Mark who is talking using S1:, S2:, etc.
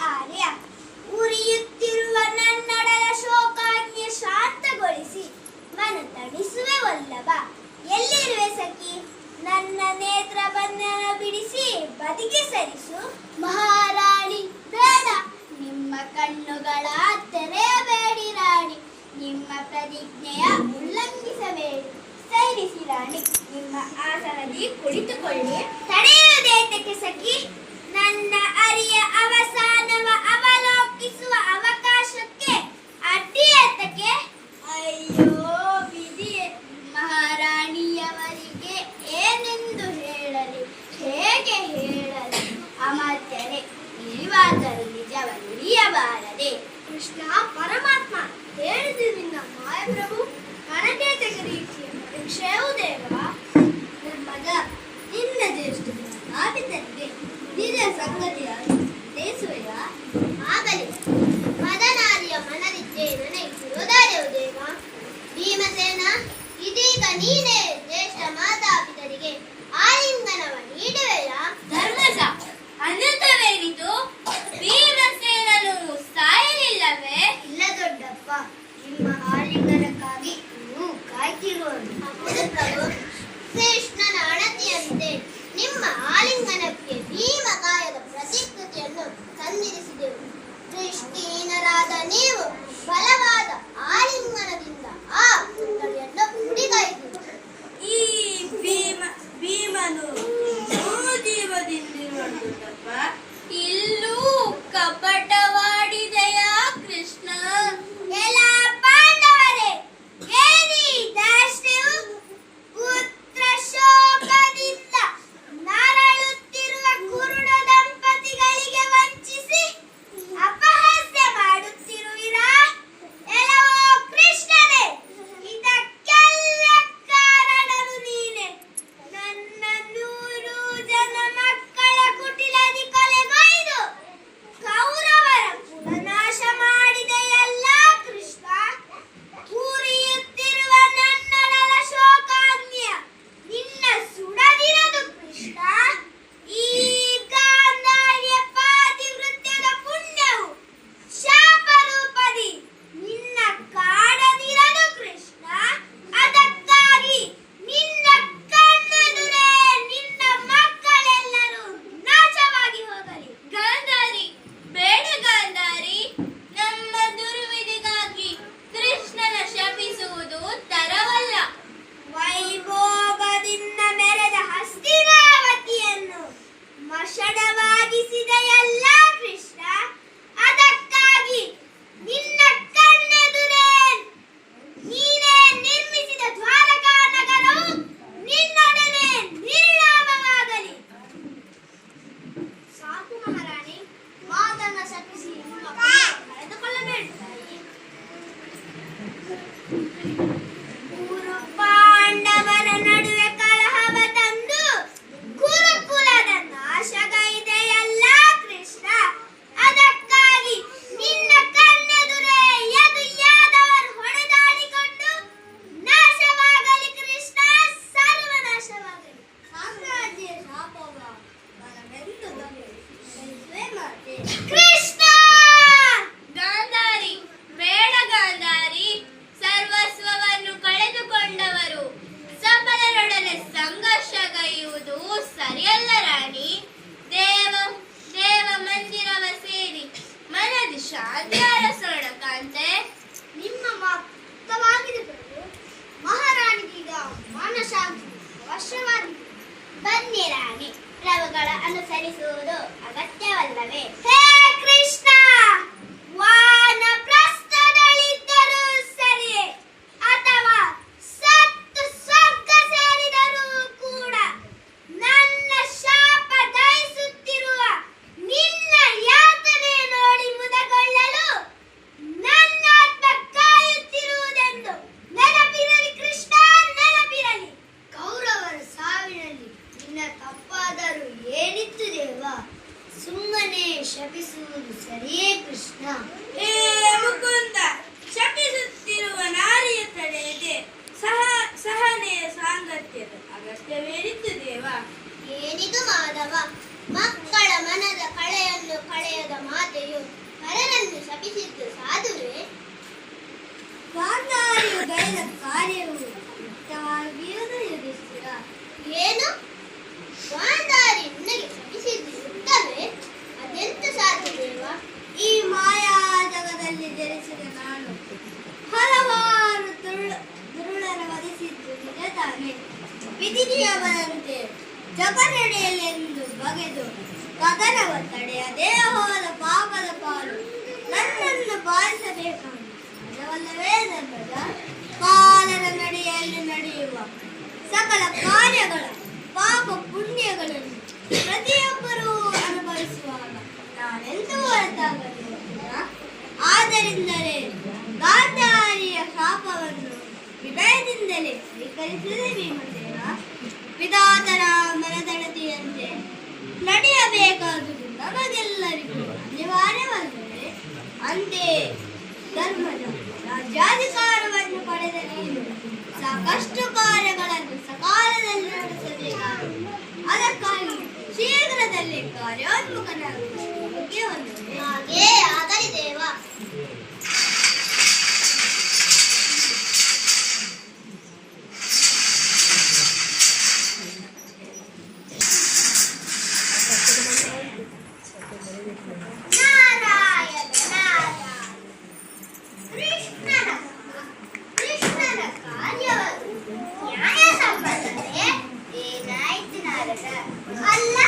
S1: ಆರ್ಯ ಉರಿಯುತ್ತಿರುವ ನನ್ನಡಲ ಶೋಕಾಜ್ಞೆ ಶಾಂತಗೊಳಿಸಿ ಮನ ತಣಿಸುವೆ ವಲ್ಲಭ. ಎಲ್ಲಿರುವೆ ಸಖಿ? ನನ್ನ ನೇತ್ರ ಬಂಧನ ಬಿಡಿಸಿ ಬದಿಗೆ ಸರಿಸು. ಮಹಾರಾಣಿ, ಬೇಡ. ನಿಮ್ಮ ಕಣ್ಣುಗಳ ತೆರೆಯಬೇಡಿ ರಾಣಿ. ನಿಮ್ಮ ಪ್ರತಿಜ್ಞೆಯ ಉಲ್ಲಂಘಿಸಬೇಡಿ. ಸೈರಿಸಿ ರಾಣಿ, ನಿಮ್ಮ ಆಸನದಿ ಕುಳಿತುಕೊಳ್ಳಿ. ತಡೆಯುವುದೇತಕ್ಕೆ ಸಖಿ? കണ്ട അരിയ അവസാനവ അവ panine ನಾನು ಜೀವದಿಂದಿರುವಂತಪ್ಪ ಮೇಲೆ ಸಂಘರ್ಷಗೈಯುವುದು ಸರಿಯಲ್ಲ ರಾಣಿ. ದೇವ ದೇವ ಮಂದಿರವ ಸೇರಿ ಮನದಿ ಶಾಂತಿ ಅರಸೋಣ ಕಾಂತೆ. ನಿಮ್ಮ ಮಾತವಾಗಿದೆ ಮಹಾರಾಣಿ ಮಹಾರಾಣಿಗೀಗ ಮನಶಾಂತಿ ಅವಶ್ಯವಾಗಿದೆ. ಬನ್ನಿ ರಾಣಿ ಕ್ರಮಗಳ ಅನುಸರಿಸುವುದು ಅಗತ್ಯವಲ್ಲವೇ? ಹೇ ಕೃಷ್ಣ! ಶಪಿಸುವುದು ಸರಿಯೇ ಕೃಷ್ಣ.
S2: ಹೇ ಮುಕುಂದ ಶಪಿಸುತ್ತಿರುವ ನಾರಿಯ ತಡೆಯದೆ ಸಹ ಸಹನೆಯ ಸಾಂಗತ್ಯದ ಅಗತ್ಯವೇನಿತ್ತು ದೇವ?
S1: ಏನಿದು ಮಾಧವ? ಮಕ್ಕಳ ಮನದ ಕಳೆಯನ್ನು ಕಳೆಯದ ಮಾತೆಯು ಕರನನ್ನು ಶಪಿಸಿದ್ದು ಸಾಧುವೆ? ವಾಗ್ದಾರಿಯು ಗೈದ ಕಾರ್ಯವು ಏನು? ವಾದ
S3: ನಿಯಮದಂತೆ ಜಗ ನಡೆಯಲೆಂದು ಬಗೆದು ಕದನವ ತಡೆಯದೇ ಹೋದ ಪಾಪದ ಪಾಲು. ನನ್ನನ್ನು ಬಾರಿಸಬೇಕು ಅದವಲ್ಲವೇ ಧರ್ಮದ ಕಾಲದ ನಡೆಯಲ್ಲಿ ನಡೆಯುವ ಸಕಲ ಕಾರ್ಯಗಳ, ಪಾಪ ಪುಣ್ಯಗಳನ್ನು ಪ್ರತಿಯೊಬ್ಬರೂ ಅನುಭವಿಸುವಾಗ ನಾನೆಂದು ಹೊರತಾಗಲಿಲ್ಲ ಆದ್ದರಿಂದಲೇ ಗಾಂಧಾರಿಯ ಶಾಪವನ್ನು ವಿನಯದಿಂದಲೇ ಸ್ವೀಕರಿಸಿದೆ ವಿಧಾತರ ಮನದಳತೆಯಂತೆ ನಡೆಯಬೇಕಾದುದು ನಮಗೆಲ್ಲರಿಗೂ ಅನಿವಾರ್ಯವಲ್ಲವೇ ಅಂತೆಯೇ ಧರ್ಮದ ರಾಜ್ಯಾಧಿಕಾರವನ್ನು ಪಡೆದ ನೀನು ಸಾಕಷ್ಟು ಕಾರ್ಯಗಳನ್ನು ಸಕಾಲದಲ್ಲಿ ನಡೆಸಬೇಕಾಗಿದೆ ಅದಕ್ಕಾಗಿ ಶೀಘ್ರದಲ್ಲಿ ಕಾರ್ಯೋನ್ಮುಖನಾಗುವ ಹಾಗೇ ಆಗಲಿ ದೇವ. അല്ല